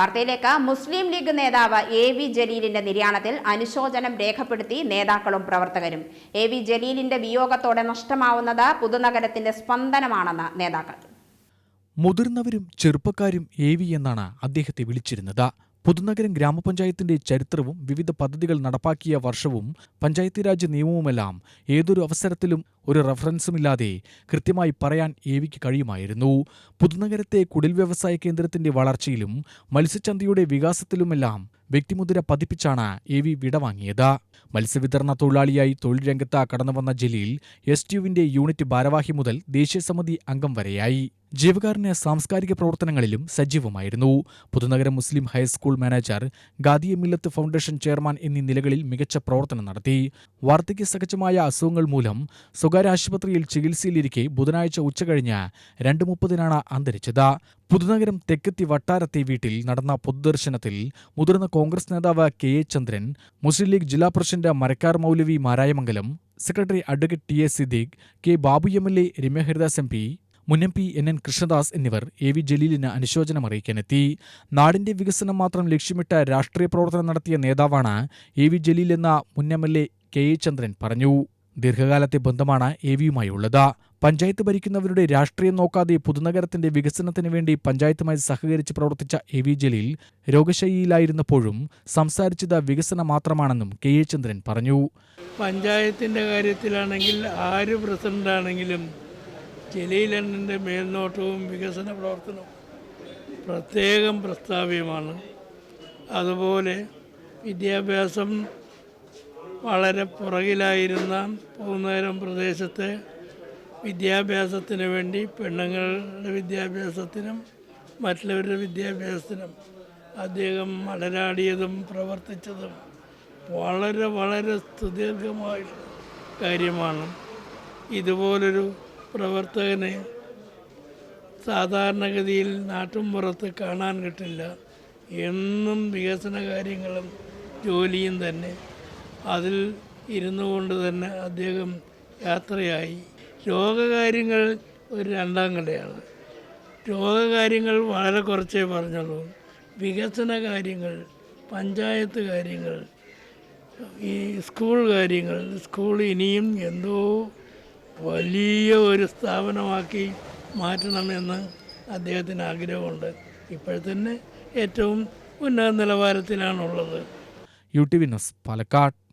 വാർത്തയിലേക്ക് മുസ്ലിം ലീഗ് നേതാവ് A V ജലീലിന്റെ നിര്യാണത്തിൽ അനുശോചനം രേഖപ്പെടുത്തി നേതാക്കളും പ്രവർത്തകരും. എ വി ജലീലിന്റെ വിയോഗത്തോടെ നഷ്ടമാവുന്നത് പുതുനഗരത്തിന്റെ സ്പന്ദനമാണെന്ന് നേതാക്കൾ. മുതിർന്നവരും ചെറുപ്പക്കാരും എ വി എന്നാണ് അദ്ദേഹത്തെ വിളിച്ചിരുന്നത്. പുതുനഗരം ഗ്രാമപഞ്ചായത്തിന്റെ ചരിത്രവും വിവിധ പദ്ധതികൾ നടപ്പാക്കിയ വർഷവും പഞ്ചായത്ത് രാജ് നിയമവുമെല്ലാം ഏതൊരു അവസരത്തിലും ഒരു റഫറൻസുമില്ലാതെ കൃത്യമായി പറയാൻ എവിക്ക് വിക്ക് കഴിയുമായിരുന്നു. പുതുനഗരത്തെ കുടിൽ വ്യവസായ കേന്ദ്രത്തിന്റെ വളർച്ചയിലും മത്സ്യച്ചന്തയുടെ വികാസത്തിലുമെല്ലാം വ്യക്തിമുദ്ര പതിപ്പിച്ചാണ് എ വി വിടവാങ്ങിയത്. മത്സ്യവിതരണ തൊഴിലാളിയായി തൊഴിൽ രംഗത്ത് കടന്നുവന്ന ജലീൽ എസ് ടിയുവിന്റെ യൂണിറ്റ് ഭാരവാഹി മുതൽ ദേശീയ സമിതി അംഗം വരെയായി. ജീവകാരുണ്യ സാംസ്കാരിക പ്രവർത്തനങ്ങളിലും സജീവമായിരുന്നു. Puthunagaram Muslim high school manager Gadiya Millath foundation chairman എന്നീ നിലകളിൽ മികച്ച പ്രവർത്തനം നടത്തി. വാർദ്ധക്യ സഹജമായ അസുഖങ്ങൾ മൂലം സ്വകാര്യ ആശുപത്രിയിൽ ചികിത്സയിലിരിക്കെ ബുധനാഴ്ച ഉച്ചകഴിഞ്ഞ് രണ്ട് മുപ്പതിനാണ് അന്തരിച്ചത്. പുതുനഗരം തെക്കെത്തി വട്ടാരത്തെ വീട്ടിൽ നടന്ന പൊതുദർശനത്തിൽ മുതിർന്ന കോൺഗ്രസ് നേതാവ് K A Chandran Muslim league ജില്ലാ president Marakkar Maulavi Marayamangalam secretary advocate T A Siddique K Babu M L A Ramya Haridas M P മുൻ M P N N Krishnadas എന്നിവർ എ വി ജലീലിന് അനുശോചനം അറിയിക്കാനെത്തി. നാടിന്റെ വികസനം മാത്രം ലക്ഷ്യമിട്ട് രാഷ്ട്രീയ പ്രവർത്തനം നടത്തിയ നേതാവാണ് എ വി ജലീൽ എന്ന മുൻ M L A K A Chandran പറഞ്ഞു. ദീർഘകാലത്തെ ബന്ധമാണ് എ വിയുമായുള്ളത് പഞ്ചായത്ത് ഭരിക്കുന്നവരുടെ രാഷ്ട്രീയം നോക്കാതെ പുതുനഗരത്തിന്റെ വികസനത്തിന് വേണ്ടി പഞ്ചായത്തുമായി സഹകരിച്ച് പ്രവർത്തിച്ച എ വി ജലീൽ രോഗശൈലിയിലായിരുന്നപ്പോഴും സംസാരിച്ചത് വികസനം മാത്രമാണെന്നും കെ എ ചന്ദ്രൻ പറഞ്ഞു. പഞ്ചായത്തിന്റെ കാര്യത്തിലാണെങ്കിൽ ആര് പ്രസിഡന്റാണെങ്കിലും ജലീലണ്ണന്റെ മേൽനോട്ടവും വികസന പ്രവർത്തനവും പ്രത്യേകം പ്രസ്താവ്യമാണ്. അതുപോലെ വിദ്യാഭ്യാസം വളരെ പുറകിലായിരുന്ന പൂന്നേരം പ്രദേശത്തെ വിദ്യാഭ്യാസത്തിന് വേണ്ടി പെണ്ണുങ്ങളുടെ വിദ്യാഭ്യാസത്തിനും മറ്റുള്ളവരുടെ വിദ്യാഭ്യാസത്തിനും അദ്ദേഹം മലരാടിയതും പ്രവർത്തിച്ചതും വളരെ വളരെ സുദീർഘമായ കാര്യമാണ്. ഇതുപോലൊരു പ്രവർത്തകനെ സാധാരണഗതിയിൽ നാട്ടുംപുറത്ത് കാണാൻ കിട്ടില്ല. എന്നും വികസന കാര്യങ്ങളും ജോലിയും തന്നെ. അതിൽ ഇരുന്നു കൊണ്ട് തന്നെ അദ്ദേഹം യാത്രയായി. രോഗകാര്യങ്ങൾ ഒരു രണ്ടാം കടയാണ് രോഗകാര്യങ്ങൾ വളരെ കുറച്ചേ പറഞ്ഞുള്ളൂ. വികസന കാര്യങ്ങൾ പഞ്ചായത്ത് കാര്യങ്ങൾ ഈ സ്കൂൾ കാര്യങ്ങൾ സ്കൂൾ ഇനിയും എന്തോ വലിയ ഒരു സ്ഥാപനമാക്കി മാറ്റണമെന്ന് അദ്ദേഹത്തിന് ആഗ്രഹമുണ്ട്. ഇപ്പോഴത്തന്നെ ഏറ്റവും ഉന്നത നിലവാരത്തിലാണുള്ളത്. U T V news Palakkad.